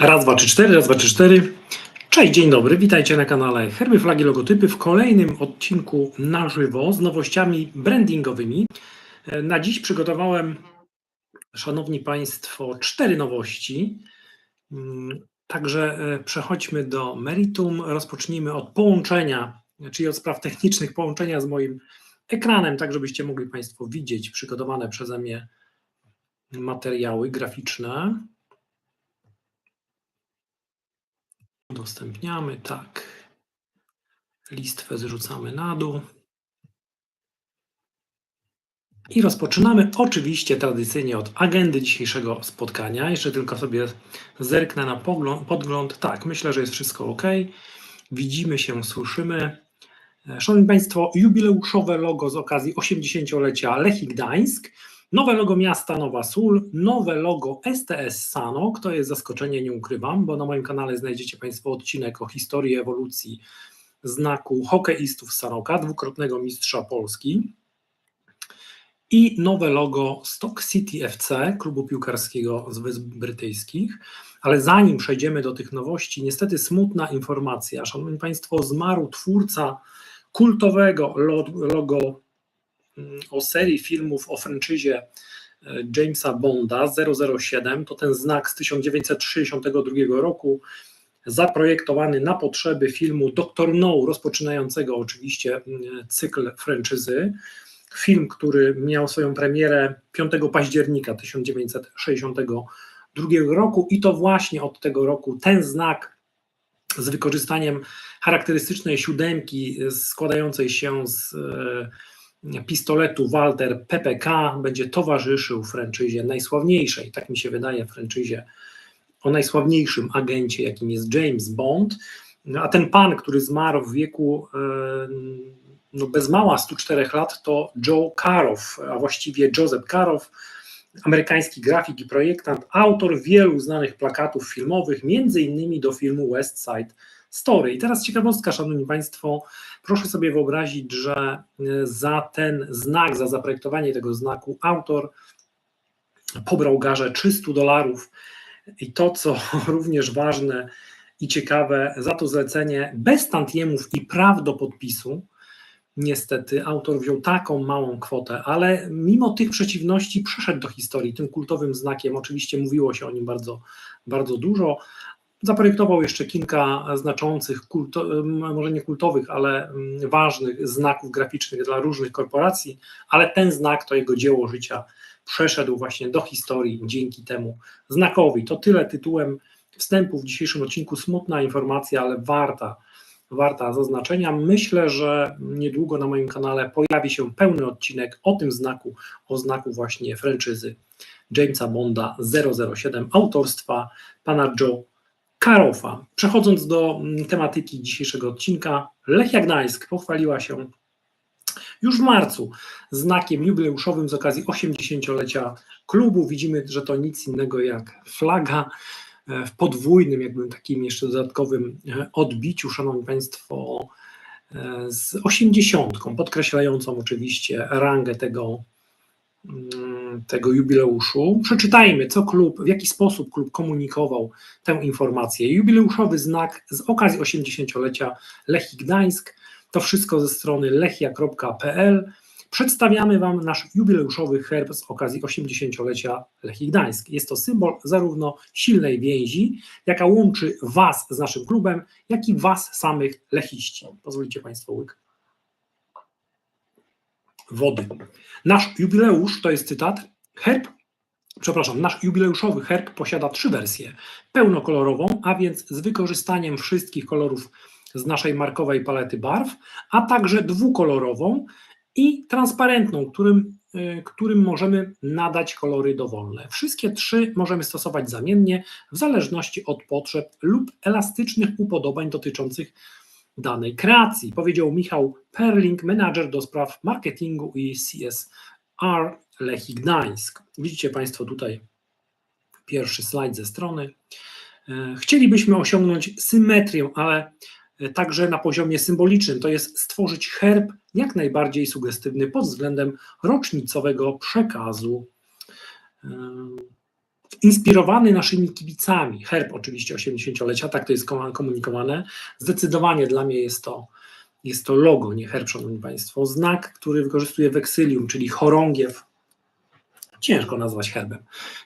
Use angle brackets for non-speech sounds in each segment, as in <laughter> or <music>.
Raz, dwa, trzy, cztery, raz, dwa, trzy, cztery. Cześć, dzień dobry, witajcie na kanale Herby Flagi Logotypy w kolejnym odcinku na żywo z nowościami brandingowymi. Na dziś przygotowałem, szanowni państwo, cztery nowości. Mm, Także e, przechodźmy do meritum. Rozpocznijmy od połączenia, czyli od spraw technicznych połączenia z moim ekranem, tak żebyście mogli Państwo widzieć przygotowane przeze mnie materiały graficzne. Udostępniamy, tak. Listwę zrzucamy na dół. I rozpoczynamy oczywiście tradycyjnie od agendy dzisiejszego spotkania. Jeszcze tylko sobie zerknę na podgląd. Tak, myślę, że jest wszystko ok. Widzimy się, słyszymy. E, Szanowni Państwo, jubileuszowe logo z okazji 80-lecia Lechii Gdańsk. Nowe logo miasta Nowa Sól, nowe logo STS Sanok, to jest zaskoczenie, nie ukrywam, bo na moim kanale znajdziecie Państwo odcinek o historii ewolucji znaku hokeistów Sanoka, dwukrotnego mistrza Polski i nowe logo Stock City FC, klubu piłkarskiego z Wysp Brytyjskich. Ale zanim przejdziemy do tych nowości, niestety smutna informacja. Szanowni Państwo, zmarł twórca kultowego lo- logo o serii filmów o franczyzie e, Jamesa Bonda 007. To ten znak z 1962 roku, zaprojektowany na potrzeby filmu Dr. No, rozpoczynającego oczywiście mm, cykl franczyzy. Film, który miał swoją premierę 5 października 1962 roku i to właśnie od tego roku ten znak z wykorzystaniem charakterystycznej siódemki składającej się z e, pistoletu Walter PPK będzie towarzyszył franczyzie najsławniejszej, tak mi się wydaje, franczyzie o najsławniejszym agencie, jakim jest James Bond. No, A ten pan, który zmarł w wieku no bez mała 104 lat, to Joe Karow, a właściwie Joseph Karow, amerykański grafik i projektant, autor wielu znanych plakatów filmowych, między innymi do filmu West Side Story. I teraz ciekawostka, szanowni państwo, proszę sobie wyobrazić, że y, za ten znak, za zaprojektowanie tego znaku autor pobrał garze 300 dolarów i to, co <laughs> również ważne i ciekawe, za to zlecenie bez tantiemów i praw do podpisu, niestety autor wziął taką małą kwotę, ale mimo tych przeciwności przeszedł do historii tym kultowym znakiem. Oczywiście mówiło się o nim bardzo, bardzo dużo. Zaprojektował jeszcze kilka znaczących, kulto, może nie kultowych, ale ważnych znaków graficznych dla różnych korporacji, ale ten znak to jego dzieło życia przeszedł właśnie do historii dzięki temu znakowi. To tyle tytułem wstępu w dzisiejszym odcinku. Smutna informacja, ale warta warta zaznaczenia. Myślę, że niedługo na moim kanale pojawi się pełny odcinek o tym znaku, o znaku właśnie franczyzy Jamesa Bonda 007 autorstwa pana Joe Karofa. Przechodząc do mm, tematyki dzisiejszego odcinka, Lechia Gdańsk pochwaliła się już w marcu znakiem jubileuszowym z okazji 80-lecia klubu. Widzimy, że to nic innego jak flaga e, w podwójnym, jakby takim jeszcze dodatkowym e, odbiciu, szanowni państwo, e, z 80, podkreślającą oczywiście rangę tego, mm, tego jubileuszu. Przeczytajmy, co klub, w jaki sposób klub komunikował tę informację. Jubileuszowy znak z okazji 80-lecia Lechii Gdańsk. To wszystko ze strony lechia.pl. Przedstawiamy Wam nasz jubileuszowy herb z okazji 80-lecia Lechii Gdańsk. Jest to symbol zarówno silnej więzi, jaka łączy Was z naszym klubem, jak i Was samych lechiści. Pozwolicie Państwo łyk wody. Nasz jubileusz, to jest cytat, herb, przepraszam, nasz jubileuszowy herb posiada trzy wersje. Pełnokolorową, a więc z wykorzystaniem wszystkich kolorów z naszej markowej palety barw, a także dwukolorową i transparentną, którym, y, którym możemy nadać kolory dowolne. Wszystkie trzy możemy stosować zamiennie w zależności od potrzeb lub elastycznych upodobań dotyczących danej kreacji, powiedział Michał Perling, menadżer do spraw marketingu i CSR Lechii Gdańsk. Widzicie Państwo tutaj pierwszy slajd ze strony. E, Chcielibyśmy osiągnąć symetrię, ale także na poziomie symbolicznym, to jest stworzyć herb jak najbardziej sugestywny pod względem rocznicowego przekazu. Inspirowany naszymi kibicami, herb oczywiście 80-lecia, tak to jest kom- komunikowane. Zdecydowanie dla mnie jest to, jest to logo, nie herb, szanowni państwo. Znak, który wykorzystuje weksylium, czyli chorągiew. Ciężko nazwać herbem.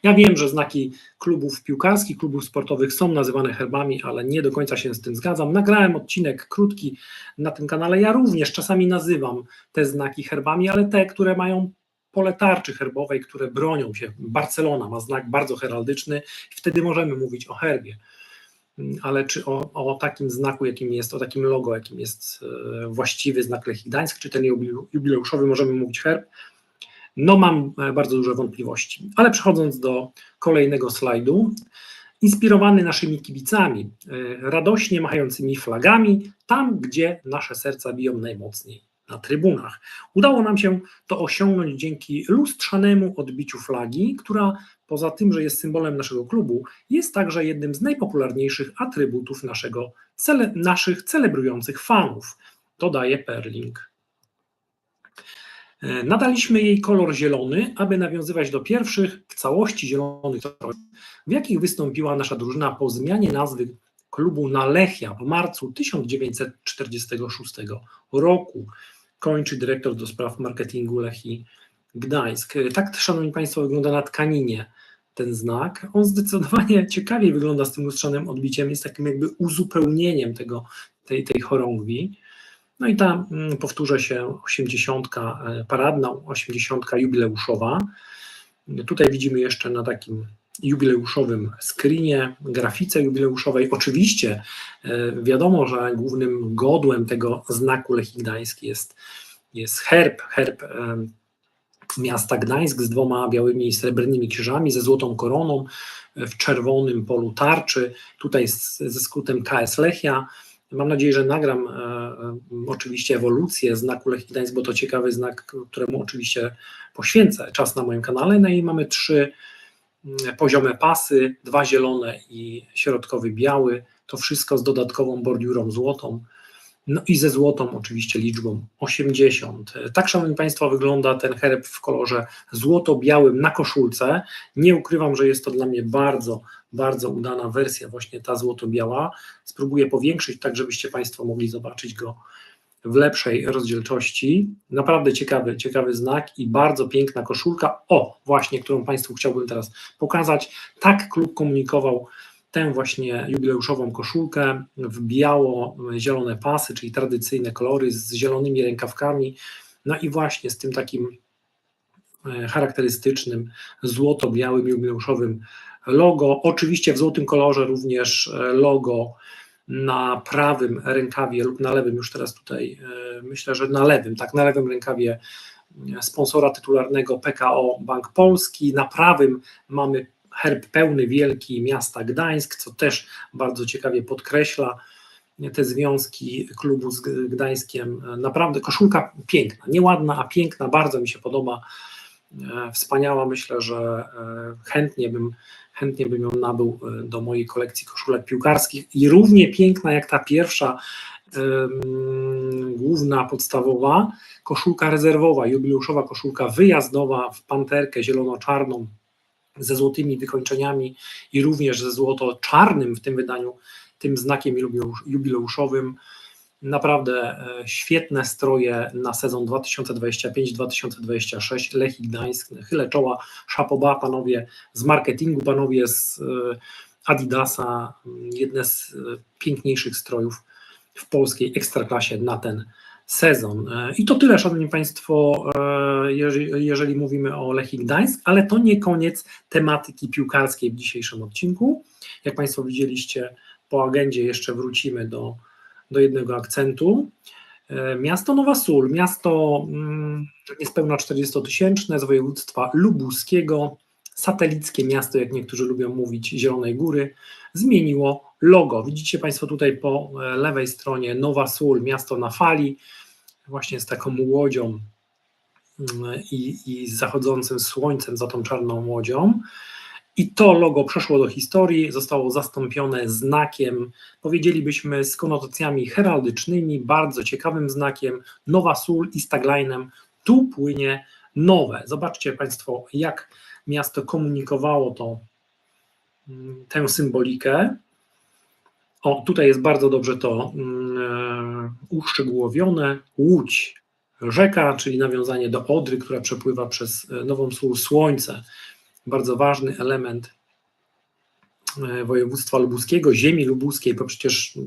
Ja wiem, że znaki klubów piłkarskich, klubów sportowych są nazywane herbami, ale nie do końca się z tym zgadzam. Nagrałem odcinek krótki na tym kanale. Ja również czasami nazywam te znaki herbami, ale te, które mają pole tarczy herbowej, które bronią się. Barcelona ma znak bardzo heraldyczny, wtedy możemy mówić o herbie. Ale czy o, o takim znaku, jakim jest, o takim logo, jakim jest e, właściwy znak Lechii czy ten jubileu- jubileuszowy, możemy mówić herb? No mam e, bardzo duże wątpliwości. Ale przechodząc do kolejnego slajdu, inspirowany naszymi kibicami, e, radośnie machającymi flagami, tam gdzie nasze serca biją najmocniej, na trybunach. Udało nam się to osiągnąć dzięki lustrzanemu odbiciu flagi, która poza tym, że jest symbolem naszego klubu, jest także jednym z najpopularniejszych atrybutów naszego, cele, naszych celebrujących fanów. Dodaje Perling. E, Nadaliśmy jej kolor zielony, aby nawiązywać do pierwszych w całości zielonych w jakich wystąpiła nasza drużyna po zmianie nazwy klubu na Lechia w marcu 1946 roku. Kończy dyrektor do spraw marketingu Lechii Gdańsk. Tak, szanowni państwo, wygląda na tkaninie ten znak. On zdecydowanie <laughs> ciekawiej wygląda z tym lustrzanym odbiciem, jest takim jakby uzupełnieniem tego, tej, tej chorągwi. No i ta, mm, powtórzę się, 80 e, paradna, 80 jubileuszowa. Tutaj widzimy jeszcze na takim jubileuszowym screenie, grafice jubileuszowej. Oczywiście e, wiadomo, że głównym godłem tego znaku Lechii Gdańsk jest, jest herb, herb em, miasta Gdańsk z dwoma białymi i srebrnymi krzyżami, ze złotą koroną e, w czerwonym polu tarczy, tutaj ze skrótem KS Lechia. Mam nadzieję, że nagram e, e, oczywiście ewolucję znaku Lechii Gdańsk, bo to ciekawy znak, któremu oczywiście poświęcę czas na moim kanale. No i mamy trzy poziome pasy, dwa zielone i środkowy biały. To wszystko z dodatkową bordiurą złotą. No i ze złotą oczywiście liczbą 80. Tak, szanowni państwo, wygląda ten herb w kolorze złoto-białym na koszulce. Nie ukrywam, że jest to dla mnie bardzo, bardzo udana wersja, właśnie ta złoto-biała. Spróbuję powiększyć, tak żebyście państwo mogli zobaczyć go w lepszej rozdzielczości. Naprawdę ciekawy, ciekawy znak i bardzo piękna koszulka. O, właśnie, którą Państwu chciałbym teraz pokazać. Tak klub komunikował tę właśnie jubileuszową koszulkę w biało-zielone pasy, czyli tradycyjne kolory z zielonymi rękawkami. No i właśnie z tym takim e, charakterystycznym złoto-białym jubileuszowym logo. Oczywiście w złotym kolorze również e, logo na prawym rękawie lub na lewym, już teraz tutaj e, myślę, że na lewym, tak, na lewym rękawie e, sponsora tytularnego PKO Bank Polski. Na prawym mamy herb pełny wielki miasta Gdańsk, co też bardzo ciekawie podkreśla te związki klubu z Gdańskiem. Naprawdę koszulka piękna, nieładna, a piękna, bardzo mi się podoba. E, Wspaniała, myślę, że e, chętnie bym, chętnie bym ją nabył e, do mojej kolekcji koszulek piłkarskich i równie piękna jak ta pierwsza, główna, podstawowa, koszulka rezerwowa, jubileuszowa koszulka wyjazdowa w panterkę zielono-czarną ze złotymi wykończeniami i również ze złoto-czarnym w tym wydaniu, tym znakiem jubileusz- jubileuszowym. Naprawdę e, świetne stroje na sezon 2025-2026. Lechii Gdańsk, chylę czoła, szapoba panowie z marketingu, panowie z e, Adidasa, jedne z e, piękniejszych strojów w polskiej ekstraklasie na ten sezon. I to tyle, Szanowni Państwo, jeżeli, jeżeli mówimy o Lechii Gdańsk, ale to nie koniec tematyki piłkarskiej w dzisiejszym odcinku. Jak Państwo widzieliście, po agendzie jeszcze wrócimy do, do jednego akcentu. E, Miasto Nowa Sól, miasto mm, niespełna 40-tysięczne z województwa lubuskiego, satelickie miasto, jak niektórzy lubią mówić, Zielonej Góry, zmieniło logo. Widzicie Państwo tutaj po e, lewej stronie Nowa Sól, miasto na fali, właśnie z taką łodzią mm, i, i z zachodzącym słońcem za tą czarną łodzią. I to logo przeszło do historii, zostało zastąpione znakiem, powiedzielibyśmy, z konotacjami heraldycznymi, bardzo ciekawym znakiem, Nowa Sól i z taglinem Tu płynie nowe. Zobaczcie Państwo, jak miasto komunikowało to mm, tę symbolikę. O, tutaj jest bardzo dobrze to mm, e, uszczegółowione. Łódź, rzeka, czyli nawiązanie do Odry, która przepływa przez e, Nową Sól, słońce. Bardzo ważny element e, województwa lubuskiego, ziemi lubuskiej, bo przecież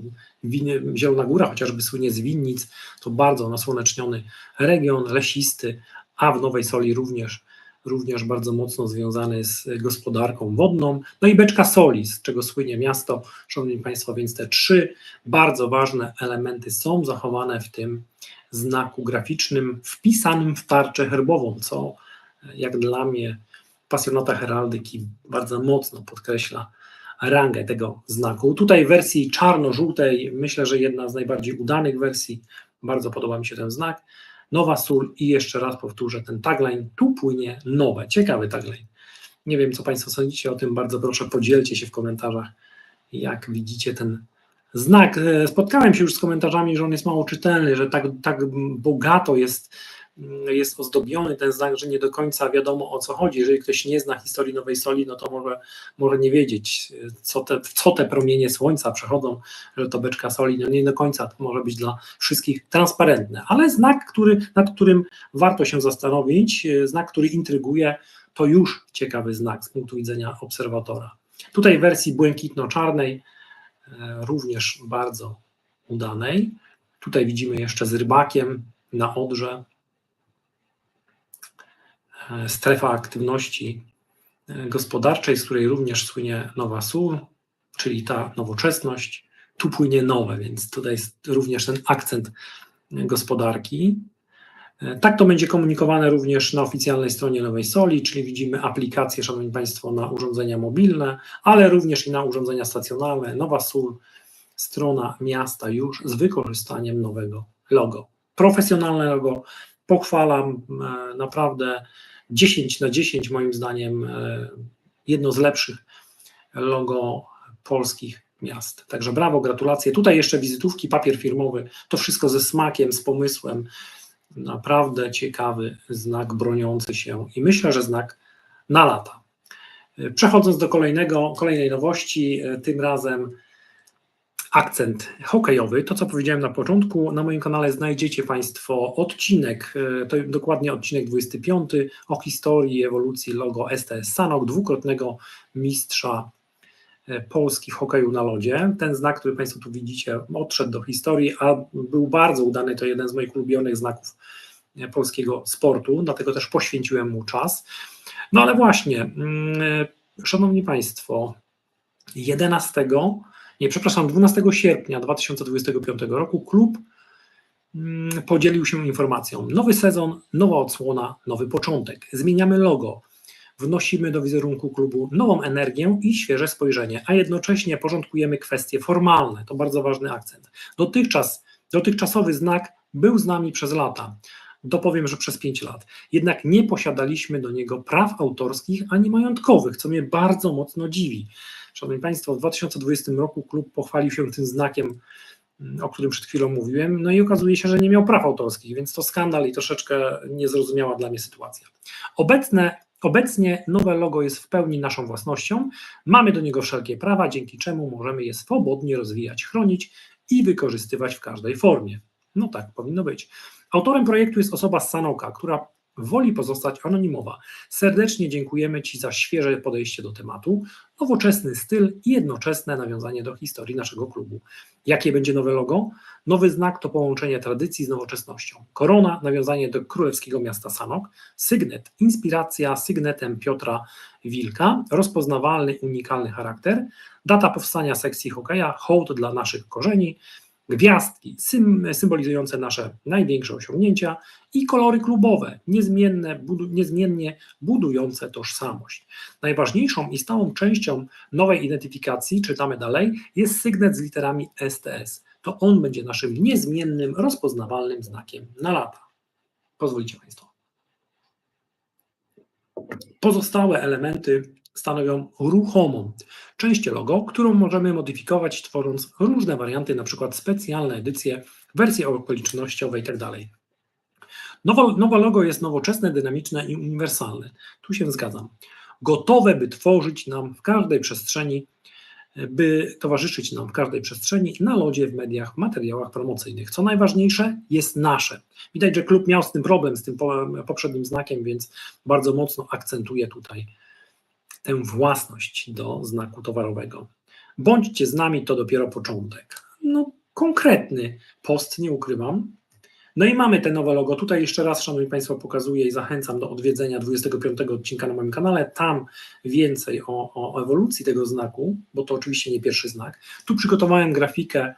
Winy, Zielona Góra chociażby słynie z winnic, to bardzo nasłoneczniony region, lesisty, a w Nowej Soli również, również bardzo mocno związany z gospodarką wodną. No i beczka soli, z czego słynie miasto. Szanowni Państwo, więc te trzy bardzo ważne elementy są zachowane w tym znaku graficznym wpisanym w tarczę herbową, co jak dla mnie pasjonata heraldyki bardzo mocno podkreśla rangę tego znaku. Tutaj w wersji czarno-żółtej myślę, że jedna z najbardziej udanych wersji. Bardzo podoba mi się ten znak. Nowa sól i jeszcze raz powtórzę ten tagline, tu płynie nowe, ciekawy tagline. Nie wiem, co Państwo sądzicie o tym, bardzo proszę podzielcie się w komentarzach, jak widzicie ten znak. E, spotkałem się już z komentarzami, że on jest mało czytelny, że tak, tak bogato jest, jest ozdobiony ten znak, że nie do końca wiadomo o co chodzi. Jeżeli ktoś nie zna historii Nowej Soli, no to może, może nie wiedzieć, co te, co te promienie słońca przechodzą, że to beczka soli, no nie do końca to może być dla wszystkich transparentne, ale znak, który, nad którym warto się zastanowić, znak, który intryguje, to już ciekawy znak z punktu widzenia obserwatora. Tutaj w wersji błękitno-czarnej E, również bardzo udanej. Tutaj widzimy jeszcze z rybakiem na Odrze strefa aktywności e, gospodarczej, z której również słynie Nowa Sól, czyli ta nowoczesność. Tu płynie nowe, więc tutaj jest również ten akcent gospodarki. Tak to będzie komunikowane również na oficjalnej stronie Nowej Soli, czyli widzimy aplikacje, Szanowni Państwo, na urządzenia mobilne, ale również i na urządzenia stacjonarne. Nowa Sól, strona miasta już z wykorzystaniem nowego logo. Profesjonalne logo, pochwalam, e, naprawdę 10 na 10 moim zdaniem, e, jedno z lepszych logo polskich miast. Także brawo, gratulacje. Tutaj jeszcze wizytówki, papier firmowy, to wszystko ze smakiem, z pomysłem naprawdę ciekawy znak broniący się i myślę, że znak na lata. Przechodząc do kolejnego, kolejnej nowości, tym razem akcent hokejowy. To, co powiedziałem na początku, na moim kanale znajdziecie Państwo odcinek, to dokładnie odcinek 25 o historii ewolucji logo STS Sanok, dwukrotnego mistrza E, polski w hokeju na lodzie. Ten znak, który Państwo tu widzicie, odszedł do historii, a był bardzo udany. To jeden z moich ulubionych znaków e, polskiego sportu, dlatego też poświęciłem mu czas. No ale właśnie, mm, e, Szanowni Państwo, 11, nie, przepraszam, 12 sierpnia 2025 roku klub mm, podzielił się informacją. Nowy sezon, nowa odsłona, nowy początek. Zmieniamy logo wnosimy do wizerunku klubu nową energię i świeże spojrzenie, a jednocześnie porządkujemy kwestie formalne. To bardzo ważny akcent. Dotychczas, dotychczasowy znak był z nami przez lata. Dopowiem, że przez 5 lat. Jednak nie posiadaliśmy do niego praw autorskich ani majątkowych, co mnie bardzo mocno dziwi. Szanowni Państwo, w 2020 roku klub pochwalił się tym znakiem, mm, o którym przed chwilą mówiłem, no i okazuje się, że nie miał praw autorskich, więc to skandal i troszeczkę niezrozumiała dla mnie sytuacja. Obecne Obecnie nowe logo jest w pełni naszą własnością, mamy do niego wszelkie prawa, dzięki czemu możemy je swobodnie rozwijać, chronić i wykorzystywać w każdej formie. No tak powinno być. Autorem projektu jest osoba z Sanoka, która woli pozostać anonimowa. Serdecznie dziękujemy Ci za świeże podejście do tematu, nowoczesny styl i jednoczesne nawiązanie do historii naszego klubu. Jakie będzie nowe logo? Nowy znak to połączenie tradycji z nowoczesnością. Korona, nawiązanie do królewskiego miasta Sanok. Sygnet, inspiracja sygnetem Piotra Wilka. Rozpoznawalny, unikalny charakter. Data powstania sekcji hokeja, hołd dla naszych korzeni gwiazdki symbolizujące nasze największe osiągnięcia i kolory klubowe, niezmienne, budu, niezmiennie budujące tożsamość. Najważniejszą i stałą częścią nowej identyfikacji, czytamy dalej, jest sygnet z literami STS. To on będzie naszym niezmiennym, rozpoznawalnym znakiem na lata. Pozwolicie Państwo. Pozostałe elementy stanowią ruchomą część logo, którą możemy modyfikować tworząc różne warianty, przykład specjalne edycje, wersje okolicznościowe itd. Tak nowe, nowe logo jest nowoczesne, dynamiczne i uniwersalne. Tu się zgadzam. gotowe, by tworzyć nam w każdej przestrzeni, by towarzyszyć nam w każdej przestrzeni, na lodzie, w mediach, materiałach promocyjnych. Co najważniejsze, jest nasze. Widać, że klub miał z tym problem, z tym po- poprzednim znakiem, więc bardzo mocno akcentuje tutaj tę własność do znaku towarowego. Bądźcie z nami, to dopiero początek. No, konkretny post, nie ukrywam. No i mamy te nowe logo. Tutaj jeszcze raz, Szanowni Państwo, pokazuję i zachęcam do odwiedzenia 25 odcinka na moim kanale. Tam więcej o, o ewolucji tego znaku, bo to oczywiście nie pierwszy znak. Tu przygotowałem grafikę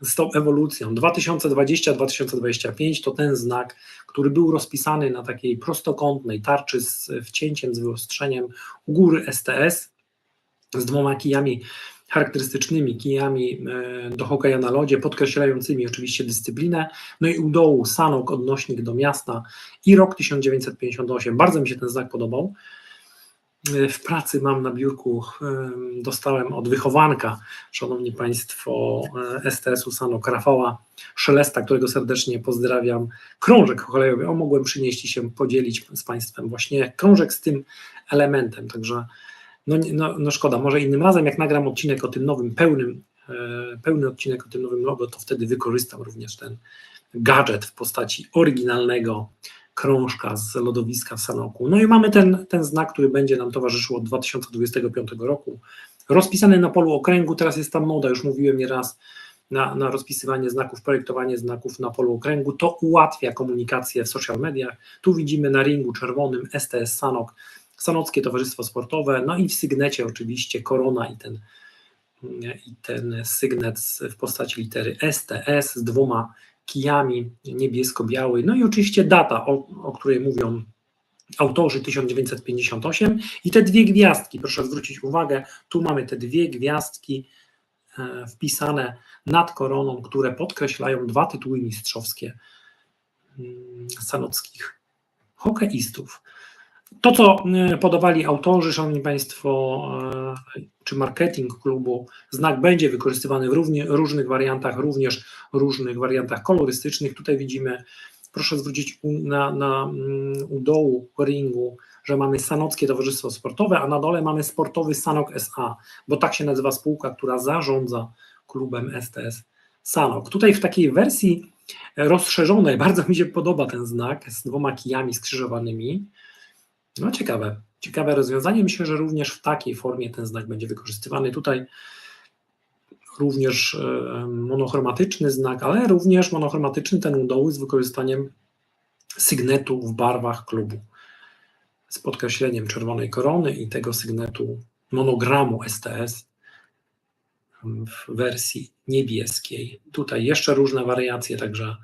z tą ewolucją. 2020-2025 to ten znak, który był rozpisany na takiej prostokątnej tarczy z wcięciem, z wyostrzeniem u góry STS z dwoma kijami charakterystycznymi kijami e, do hokeja na lodzie, podkreślającymi oczywiście dyscyplinę. No i u dołu Sanok, odnośnik do miasta i rok 1958. Bardzo mi się ten znak podobał. W pracy mam na biurku, dostałem od wychowanka, szanowni państwo, e, STS-u Sanok, Rafała Szelesta, którego serdecznie pozdrawiam, krążek hokejowy. O, mogłem przynieść i się podzielić z państwem właśnie krążek z tym elementem, także no, no, no szkoda, może innym razem, jak nagram odcinek o tym nowym, pełnym, e, pełny odcinek o tym nowym logo, to wtedy wykorzystam również ten gadżet w postaci oryginalnego krążka z lodowiska w Sanoku. No i mamy ten, ten znak, który będzie nam towarzyszył od 2025 roku. Rozpisany na polu okręgu, teraz jest tam moda, już mówiłem nieraz, na, na rozpisywanie znaków, projektowanie znaków na polu okręgu. To ułatwia komunikację w social mediach. Tu widzimy na ringu czerwonym STS Sanok, Sanockie Towarzystwo Sportowe, no i w sygnecie oczywiście korona i ten, i ten sygnet w postaci litery STS z dwoma kijami niebiesko-biały, no i oczywiście data, o, o której mówią autorzy 1958 i te dwie gwiazdki, proszę zwrócić uwagę, tu mamy te dwie gwiazdki e, wpisane nad koroną, które podkreślają dwa tytuły mistrzowskie mm, sanockich hokeistów. To, co e, podawali autorzy, Szanowni Państwo, e, czy marketing klubu, znak będzie wykorzystywany w równie, różnych wariantach, również różnych wariantach kolorystycznych. Tutaj widzimy, proszę zwrócić na, na, mm, u dołu ringu, że mamy Sanockie Towarzystwo Sportowe, a na dole mamy Sportowy Sanok SA, bo tak się nazywa spółka, która zarządza klubem STS Sanok. Tutaj w takiej wersji rozszerzonej <laughs> bardzo mi się podoba ten znak z dwoma kijami skrzyżowanymi. No ciekawe, ciekawe rozwiązanie. Myślę, że również w takiej formie ten znak będzie wykorzystywany. Tutaj również e, monochromatyczny znak, ale również monochromatyczny ten u dołu z wykorzystaniem sygnetu w barwach klubu. Z podkreśleniem czerwonej korony i tego sygnetu monogramu STS w wersji niebieskiej. Tutaj jeszcze różne wariacje, także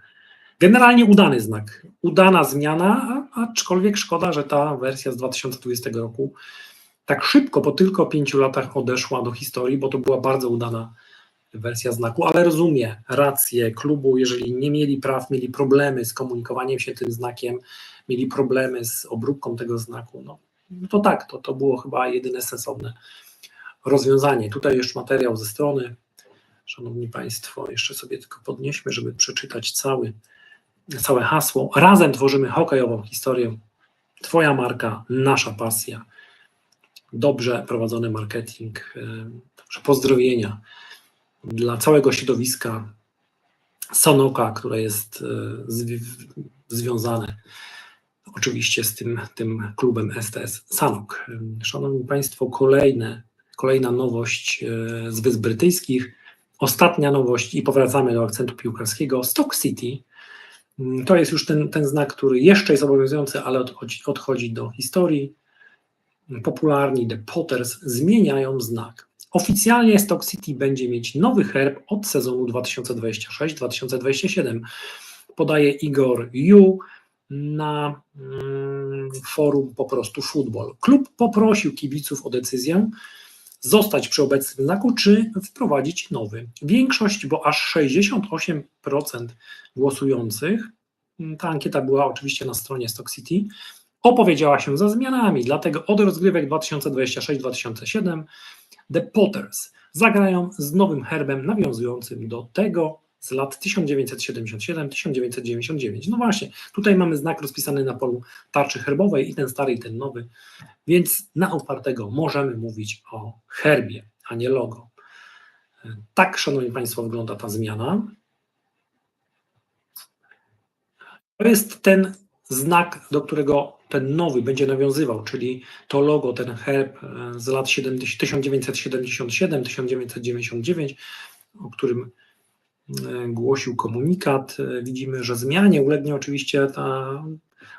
Generalnie udany znak, udana zmiana, aczkolwiek szkoda, że ta wersja z 2020 roku tak szybko, po tylko pięciu latach odeszła do historii, bo to była bardzo udana wersja znaku, ale rozumiem rację klubu, jeżeli nie mieli praw, mieli problemy z komunikowaniem się tym znakiem, mieli problemy z obróbką tego znaku, no, no to tak, to, to było chyba jedyne sensowne rozwiązanie. Tutaj jeszcze materiał ze strony, Szanowni Państwo, jeszcze sobie tylko podnieśmy, żeby przeczytać cały całe hasło. Razem tworzymy hokejową historię. Twoja marka, nasza pasja. Dobrze prowadzony marketing. e, Także pozdrowienia dla całego środowiska Sonoka, które jest e, zwi- związane oczywiście z tym, tym klubem STS Sanok. Szanowni Państwo, kolejne, kolejna nowość e, z Wysp Brytyjskich. Ostatnia nowość i powracamy do akcentu piłkarskiego. Stock City To jest już ten, ten znak, który jeszcze jest obowiązujący, ale odchodzi, odchodzi do historii. Popularni The Potters zmieniają znak. Oficjalnie Stock City będzie mieć nowy herb od sezonu 2026-2027. Podaje Igor Yu na mm, forum po prostu futbol. Klub poprosił kibiców o decyzję zostać przy obecnym znaku, czy wprowadzić nowy. Większość, bo aż 68% głosujących, ta ankieta była oczywiście na stronie Stock City, opowiedziała się za zmianami, dlatego od rozgrywek 2026-2007 The Potters zagrają z nowym herbem nawiązującym do tego z lat 1977-1999. No właśnie, tutaj mamy znak rozpisany na polu tarczy herbowej i ten stary i ten nowy, więc na opartego możemy mówić o herbie, a nie logo. Tak, Szanowni Państwo, wygląda ta zmiana. To jest ten znak, do którego ten nowy będzie nawiązywał, czyli to logo, ten herb e, z lat 1977-1999, o którym głosił komunikat. E, Widzimy, że zmianie ulegnie oczywiście ta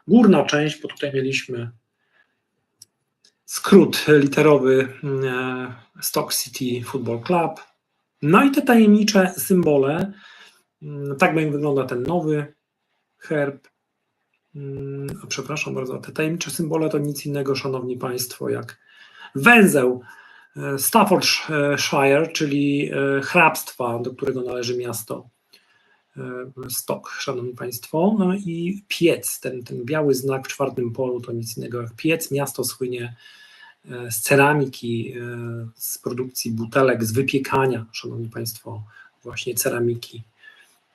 górna część, bo tutaj mieliśmy skrót literowy Stock City Football Club. No i te tajemnicze symbole, tak będzie wygląda ten nowy herb. Przepraszam bardzo, te tajemnicze symbole to nic innego, szanowni państwo, jak węzeł Staffordshire, czyli hrabstwa, do którego należy miasto Stock, szanowni państwo. No i piec, ten, ten biały znak w czwartym polu to nic innego jak piec. Miasto słynie z ceramiki, z produkcji butelek, z wypiekania, szanowni państwo, właśnie ceramiki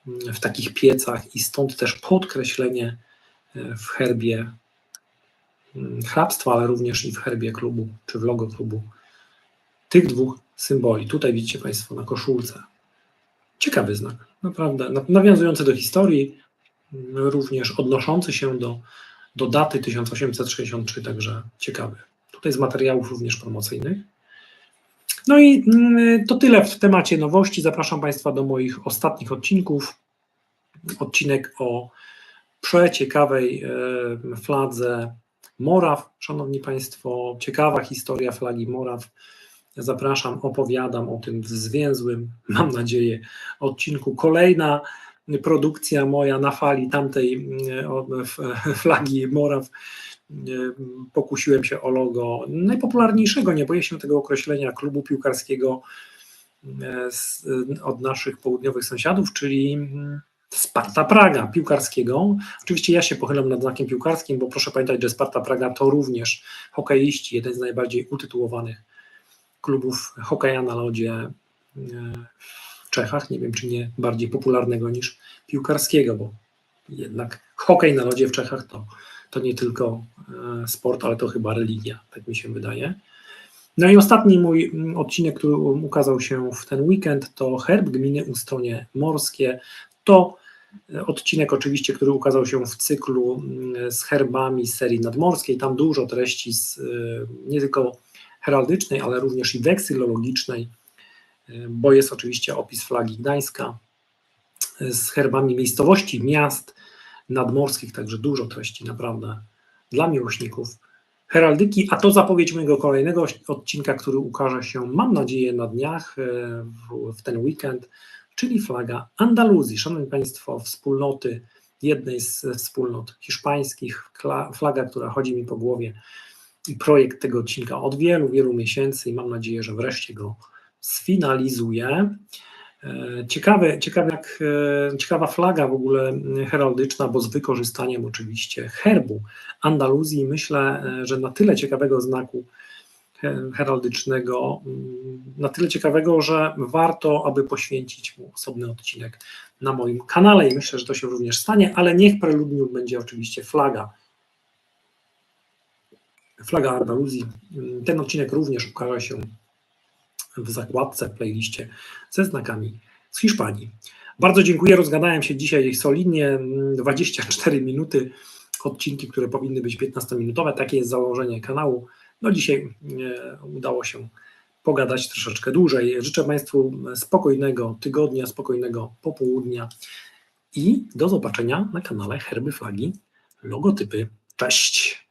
w takich piecach i stąd też podkreślenie w herbie hrabstwa, ale również i w herbie klubu, czy w logo klubu tych dwóch symboli. Tutaj widzicie Państwo na koszulce. Ciekawy znak, naprawdę, nawiązujący do historii, również odnoszący się do, do daty 1863, także ciekawy. Tutaj z materiałów również promocyjnych. No i to tyle w temacie nowości. Zapraszam Państwa do moich ostatnich odcinków. Odcinek o przeciekawej fladze Moraw, Szanowni Państwo, ciekawa historia flagi Moraw. Zapraszam, opowiadam o tym w zwięzłym, mam nadzieję, odcinku. Kolejna produkcja moja na fali tamtej <laughs> flagi Moraw. Pokusiłem się o logo najpopularniejszego, nie boję się tego określenia, klubu piłkarskiego od naszych południowych sąsiadów, czyli Sparta Praga piłkarskiego. Oczywiście ja się pochylam nad znakiem piłkarskim, bo proszę pamiętać, że Sparta Praga to również hokeiści, jeden z najbardziej utytułowanych klubów hokeja na lodzie e, w Czechach. Nie wiem, czy nie bardziej popularnego niż piłkarskiego, bo jednak hokej na lodzie w Czechach to, to nie tylko e, sport, ale to chyba religia, tak mi się wydaje. No i ostatni mój odcinek, który ukazał się w ten weekend, to herb gminy Ustonie Morskie. To odcinek oczywiście, który ukazał się w cyklu z herbami serii nadmorskiej. Tam dużo treści z, nie tylko heraldycznej, ale również i weksylologicznej, bo jest oczywiście opis flagi Gdańska z herbami miejscowości, miast nadmorskich, także dużo treści naprawdę dla miłośników heraldyki, a to zapowiedź mojego kolejnego odcinka, który ukaże się, mam nadzieję, na dniach w, w ten weekend, czyli flaga Andaluzji. Szanowni Państwo, wspólnoty, jednej z wspólnot hiszpańskich, flaga, która chodzi mi po głowie projekt tego odcinka od wielu, wielu miesięcy i mam nadzieję, że wreszcie go sfinalizuję. Ciekawe, ciekawe jak, ciekawa flaga w ogóle heraldyczna, bo z wykorzystaniem oczywiście herbu Andaluzji. Myślę, że na tyle ciekawego znaku heraldycznego, na tyle ciekawego, że warto, aby poświęcić mu osobny odcinek na moim kanale i myślę, że to się również stanie, ale niech preludnią będzie oczywiście flaga. Flaga Andaluzji. Ten odcinek również ukaże się w zakładce, w playliście ze znakami z Hiszpanii. Bardzo dziękuję, rozgadałem się dzisiaj solidnie, 24 minuty, odcinki, które powinny być 15-minutowe, takie jest założenie kanału. No dzisiaj udało się pogadać troszeczkę dłużej. Życzę Państwu spokojnego tygodnia, spokojnego popołudnia i do zobaczenia na kanale Herby Flagi Logotypy. Cześć!